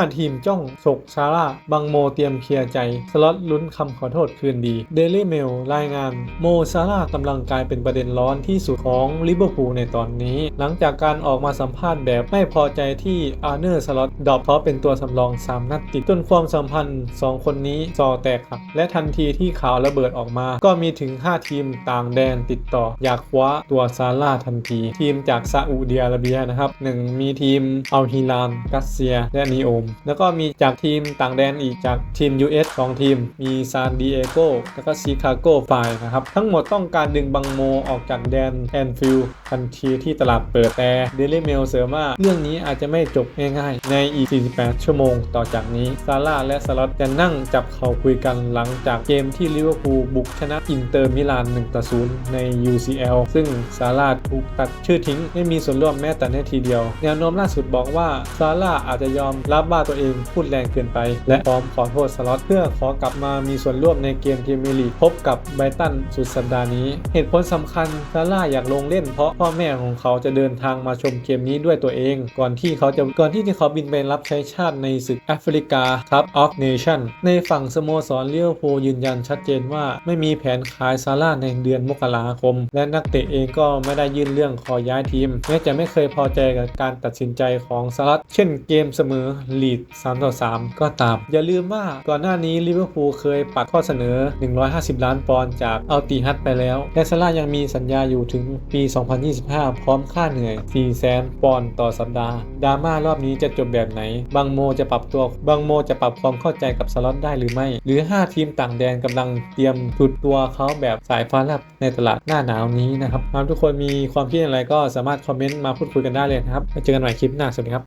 5 ทีมจ้องฉกซาร่า บังโมเตรียมเคลียร์ใจ สล็อตลุ้นคำขอโทษคืนดี Daily Mail รายงาน โมซาร่ากำลังกลายเป็นประเด็นร้อนที่สุดของลิเวอร์พูลในตอนนี้ หลังจากการออกมาสัมภาษณ์แบบไม่พอใจที่อาร์เนอร์สล็อตดรอปเพราะเป็นตัวสำรอง 3 นัดติดจนความสัมพันธ์ 2 คนนี้ซอแตกหักและทันทีที่ข่าวระเบิดออกมา ก็มีถึง 5 ทีมต่างแดนติดต่อ อยากคว้าตัวซาร่าทันที ทีมจากซาอุดิอาระเบียนะครับหนึ่งมีทีมอัลฮิลานกัสเซีย และนีโอมแล้วก็มีจากทีมต่างแดนอีกจากทีม US 2 ทีม มีซานดิเอโกแล้วก็ชิคาโกไฟนะครับ ทั้งหมดต้องการดึงบังโมออกจากแดนแอนฟิลด์ทันทีที่ตลาดเปิดแต่เดลิเมลเสริมว่าเรื่องนี้อาจจะไม่จบง่ายๆ ในอีก 48 ชั่วโมงต่อจากนี้ ซาร่าและสล็อตจะนั่งจับเข่าคุยกันหลังจากเกมที่ลิเวอร์พูลบุกชนะอินเตอร์มิลาน1ต่อ0ใน UCL ซึ่งซาร่าถูกตัดชื่อทิ้ง ไม่มีส่วนร่วมแม้แต่นาทีเดียว แนวโน้มล่าสุดบอกว่าซาร่าอาจจะยอมรับว่าตัวเองพูดแรงเกินไป และพร้อมขอโทษสล็อตเพื่อขอกลับมามีส่วนร่วมในเกมพรีเมียร์ลีกพบกับไบรตันสุดสัปดาห์นี้ เหตุผลสำคัญซาร่าอยากลงเล่นเพราะพ่อแม่ของเขาจะเดินทางมาชมเกมนี้ด้วยตัวเอง ก่อนที่เขาจะก่อนที่ที่เขาบินไปรับใช้ชาติในศึกแอฟริกาคัพออฟเนชั่นในฝั่งสโมสรเลี้ยวโพยืนยันชัดเจนว่าไม่มีแผนขายซาร่าในเดือนมกราคม และนักเตะเองก็ไม่ได้ยื่นเรื่องขอย้ายทีมแม้จะไม่เคยพอใจกับการตัดสินใจของสลัดเช่นเกมเสมอลีด3ต่อ3ก็ตาม อย่าลืมว่าก่อนหน้านี้ลิเวอร์พูลเคยปัดข้อเสนอ 150 ล้านปอนด์จากอัลติฮัตไปแล้ว และซาร่ายังมีสัญญาอยู่ถึงปี 2025 พร้อมค่าเหนื่อย 4 แสนปอนด์ต่อสัปดาห์ดราม่ารอบนี้จะจบแบบไหน บางโมจะปรับตัว บางโมจะปรับความเข้าใจกับสล็อตได้หรือไม่ หรือ 5 ทีมต่างแดนกำลังเตรียมถุดตัวเขาแบบสายฟ้าแลบในตลาดหน้าหนาวนี้นะครับหากทุกคนมีความคิดอะไรก็สามารถคอมเมนต์มาพูดคุยกันได้เลยนะครับเจอกันใหม่คลิปหน้าสวัสดีครับ